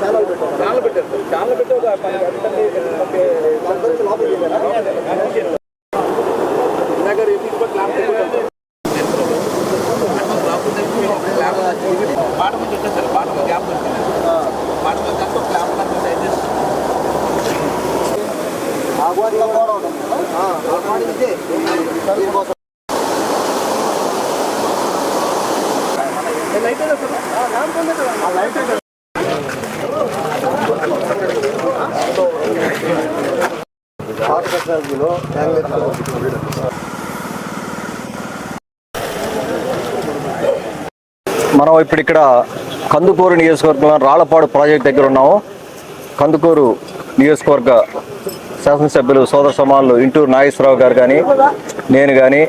చాలా పెట్టారు చాలా పెట్టి ఒక నగర్ ఇప్పుడు క్లాప్ క్లాప్ పాట నుంచి వచ్చేసారు పాట గ్యాప్ వచ్చింది పాట కలిసి ఒక క్లాప్ కలిసి డైజెస్ట్ ఆహ్వానించే మనం ఇప్పుడు ఇక్కడ కందుకూరు నియోజకవర్గంలో రాళ్ళపాడు ప్రాజెక్ట్ దగ్గర ఉన్నాము. కందుకూరు నియోజకవర్గ శాసనసభ్యులు సోదర సమానులు ఇంటూరు నాగేశ్వరరావు గారు కానీ నేను కానీ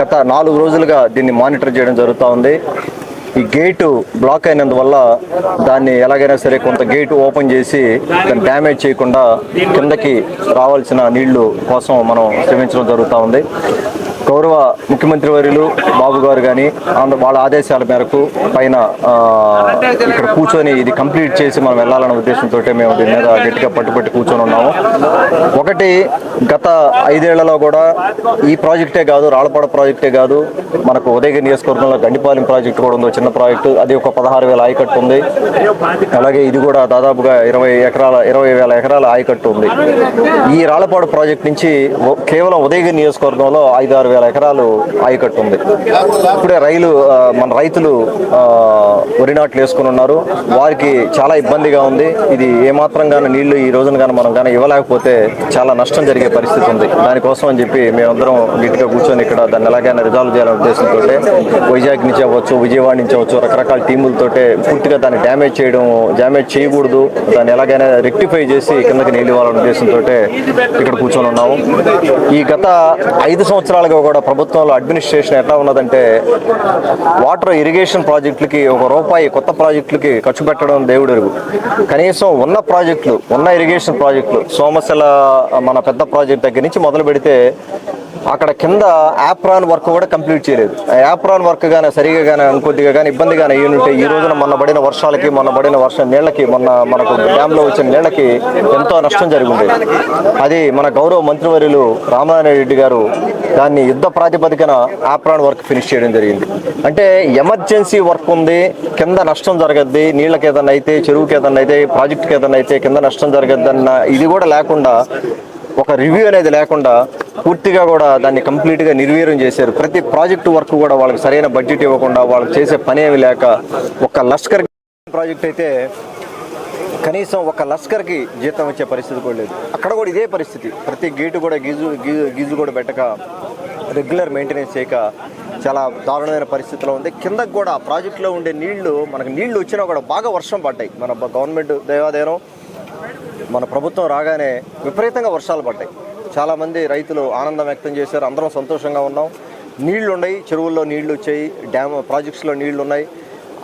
గత నాలుగు రోజులుగా దీన్ని మానిటర్ చేయడం జరుగుతూ ఉంది. ఈ గేటు బ్లాక్ అయినందువల్ల దాన్ని ఎలాగైనా సరే కొంత గేటు ఓపెన్ చేసి దాన్ని డ్యామేజ్ చేయకుండా కిందకి రావాల్సిన నీళ్ళు కోసం మనం శ్రమించడం జరుగుతూ ఉంది. గౌరవ ముఖ్యమంత్రి వర్యులు బాబు గారు కానీ వాళ్ళ ఆదేశాల మేరకు పైన ఇక్కడ కూర్చొని ఇది కంప్లీట్ చేసి మనం వెళ్ళాలన్న ఉద్దేశంతో మేము దీని మీద గట్టిగా పట్టుబట్టి కూర్చొని ఉన్నాము. ఒకటి గత ఐదేళ్ళలో కూడా ఈ ప్రాజెక్టే కాదు రాళ్ళపాడ ప్రాజెక్టే కాదు మనకు ఉదయగిరి నియోజకవర్గంలో గండిపాలెం ప్రాజెక్టు కూడా ఉంది చిన్న ప్రాజెక్టు అది ఒక పదహారు వేల ఆయకట్టు ఉంది. అలాగే ఇది కూడా దాదాపుగా ఇరవై ఎకరాల ఇరవై వేల ఎకరాల ఆయకట్టు ఉంది. ఈ రాళ్ళపాడు ప్రాజెక్ట్ నుంచి కేవలం ఉదయగిరి నియోజకవర్గంలో ఐదు ఆరు వేల ఎకరాలు ఆయకట్టు ఉంది. ఇప్పుడే రైలు మన రైతులు వరి నాట్లు వేసుకుని ఉన్నారు. వారికి చాలా ఇబ్బందిగా ఉంది. ఇది ఏమాత్రం కానీ నీళ్ళు ఈ రోజున కానీ మనం కానీ ఇవ్వలేకపోతే చాలా నష్టం జరిగే పరిస్థితి ఉంది. దానికోసం అని చెప్పి మేమందరం గట్టిగా కూర్చొని ఇక్కడ దాన్ని ఎలాగైనా రిజాల్వ్ చేయాలనే ఉద్దేశంతో వైజాగ్ నుంచి అవ్వచ్చు విజయవాడ నుంచి అవ్వచ్చు రకరకాల టీములతోటే పూర్తిగా దాన్ని డ్యామేజ్ చేయడం డ్యామేజ్ చేయకూడదు. దాన్ని ఎలాగైనా రెక్టిఫై చేసి కిందకి నీళ్ళు ఇవ్వాలనే ఉద్దేశంతో ఇక్కడ కూర్చొని ఉన్నాము. ఈ గత ఐదు సంవత్సరాలుగా కూడా ప్రభుత్వంలో అడ్మినిస్ట్రేషన్ ఎట్లా ఉన్నదంటే వాటర్ ఇరిగేషన్ ప్రాజెక్టులకి ఒక రూపాయి కొత్త ప్రాజెక్టులకి ఖర్చు పెట్టడం దేవుడు కనీసం ఉన్న ప్రాజెక్టులు ఉన్న ఇరిగేషన్ ప్రాజెక్టులు సోమశల మన పెద్ద ప్రాజెక్ట్ దగ్గర నుంచి మొదలు పెడితే అక్కడ కింద యాప్రాన్ వర్క్ కూడా కంప్లీట్ చేయలేదు. ఆ యాప్రాన్ వర్క్ కానీ సరిగా కానీ కొద్దిగా కానీ ఇబ్బందిగానే అయ్యుంటే ఈ రోజున మొన్న పడిన వర్షాలకి మొన్న పడిన వర్షం నీళ్ళకి మొన్న మనకు డ్యాంలో వచ్చిన నీళ్ళకి ఎంతో నష్టం జరిగింది. అది మన గౌరవ మంత్రివర్యులు రామనారాయణ రెడ్డి గారు దాన్ని యుద్ధ ప్రాతిపదికన ఆప్రాన్ వర్క్ ఫినిష్ చేయడం జరిగింది. అంటే ఎమర్జెన్సీ వర్క్ ఉంది కింద నష్టం జరగద్ది నీళ్ళకి ఏదన్నా అయితే చెరువుకి ఏదన్నా అయితే ప్రాజెక్ట్కి ఏదన్నా అయితే కింద నష్టం జరగద్దన్న ఇది కూడా లేకుండా ఒక రివ్యూ అనేది లేకుండా పూర్తిగా కూడా దాన్ని కంప్లీట్గా నిర్వీర్యం చేశారు. ప్రతి ప్రాజెక్టు వర్క్ కూడా వాళ్ళకి సరైన బడ్జెట్ ఇవ్వకుండా వాళ్ళకి చేసే పని ఏమి లేక ఒక లష్కర్ ప్రాజెక్ట్ అయితే కనీసం ఒక లష్కర్కి జీతం వచ్చే పరిస్థితి కూడా లేదు. అక్కడ కూడా ఇదే పరిస్థితి. ప్రతి గేటు కూడా గీజు గీజు గీజు కూడా పెట్టక రెగ్యులర్ మెయింటెనెన్స్ చేయక చాలా దారుణమైన పరిస్థితిలో ఉంది. కిందకు కూడా ప్రాజెక్టులో ఉండే నీళ్ళు మనకు నీళ్ళు వచ్చినా కూడా బాగా వర్షం పడ్డాయి. మన గవర్నమెంట్ దేవాదేవం మన ప్రభుత్వం రాగానే విపరీతంగా వర్షాలు పడ్డాయి. చాలామంది రైతులు ఆనందం వ్యక్తం చేశారు. అందరం సంతోషంగా ఉన్నాం. నీళ్ళు ఉన్నాయి చెరువుల్లో నీళ్ళు వచ్చాయి. డ్యామ్ ప్రాజెక్ట్స్లో నీళ్ళు ఉన్నాయి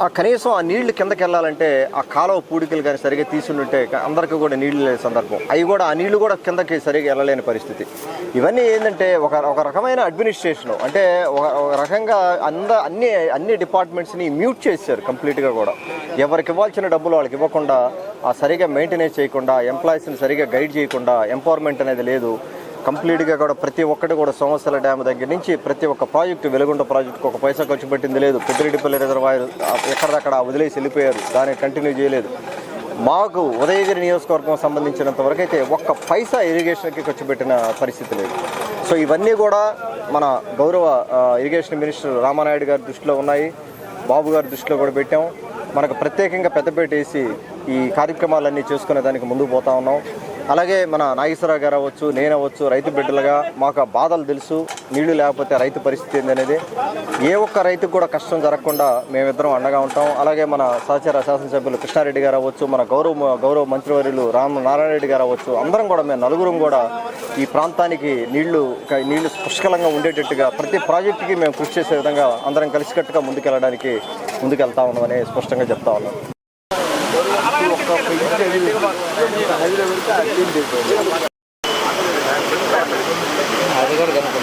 ఆ కనీసం ఆ నీళ్ళు కిందకి వెళ్ళాలంటే ఆ కాలువ పూడికలు కానీ సరిగా తీసుంటే అందరికీ కూడా నీళ్ళు లేని సందర్భం. అవి కూడా ఆ నీళ్ళు కూడా కిందకి సరిగా వెళ్ళలేని పరిస్థితి. ఇవన్నీ ఏంటంటే ఒక ఒక రకమైన అడ్మినిస్ట్రేషన్. అంటే ఒక ఒక రకంగా అంద అన్ని అన్ని డిపార్ట్మెంట్స్ని మ్యూట్ చేశారు కంప్లీట్గా కూడా. ఎవరికి ఇవ్వాల్సిన డబ్బులు వాళ్ళకి ఇవ్వకుండా సరిగా మెయింటెనెన్స్ చేయకుండా ఎంప్లాయీస్ని సరిగా గైడ్ చేయకుండా ఎంపవర్మెంట్ అనేది లేదు. కంప్లీట్గా కూడా ప్రతి ఒక్కటి కూడా సంవత్సరాల డ్యామ్ దగ్గర నుంచి ప్రతి ఒక్క ప్రాజెక్టు వెలుగుండ ప్రాజెక్టుకు ఒక పైసా ఖర్చు పెట్టింది లేదు. పెద్దిరెడ్డిపల్లి రిజర్వాయర్ ఎక్కడిదక్కడ వదిలేసి వెళ్ళిపోయారు. దాన్ని కంటిన్యూ చేయలేదు. మాకు ఉదయగిరి నియోజకవర్గం సంబంధించినంత వరకు అయితే ఒక్క పైసా ఇరిగేషన్కి ఖర్చు పెట్టిన పరిస్థితి లేదు. సో ఇవన్నీ కూడా మన గౌరవ ఇరిగేషన్ మినిస్టర్ రామానాయుడు గారి దృష్టిలో ఉన్నాయి. బాబు గారి దృష్టిలో కూడా పెట్టాం. మనకు ప్రత్యేకంగా పెద్దపేట వేసి ఈ కార్యక్రమాలన్నీ చేసుకునే దానికి ముందుకు పోతా ఉన్నాం. అలాగే మన నాగేశ్వరరావు గారు అవ్వచ్చు నేను అవ్వచ్చు రైతు బిడ్డలుగా మాకు ఆ బాధలు తెలుసు నీళ్ళు లేకపోతే రైతు పరిస్థితి ఏందనేది ఏ ఒక్క రైతుకు కూడా కష్టం జరగకుండా మేమిద్దరం అండగా ఉంటాం. అలాగే మన సహచార శాసనసభ్యులు కృష్ణారెడ్డి గారు అవ్వచ్చు మన గౌరవ గౌరవ మంత్రివర్యులు రామ నారాయణ రెడ్డి గారు అవ్వచ్చు అందరం కూడా మేము నలుగురం కూడా ఈ ప్రాంతానికి నీళ్ళు నీళ్ళు పుష్కలంగా ఉండేటట్టుగా ప్రతి ప్రాజెక్టుకి మేము కృషి చేసే విధంగా అందరం కలిసికట్టుగా ముందుకెళ్ళడానికి ముందుకెళ్తా ఉన్నామని స్పష్టంగా చెప్తా ఉన్నాం. ఒక్క పెయింట్ హైదరాబాద్ అది కూడా కనుక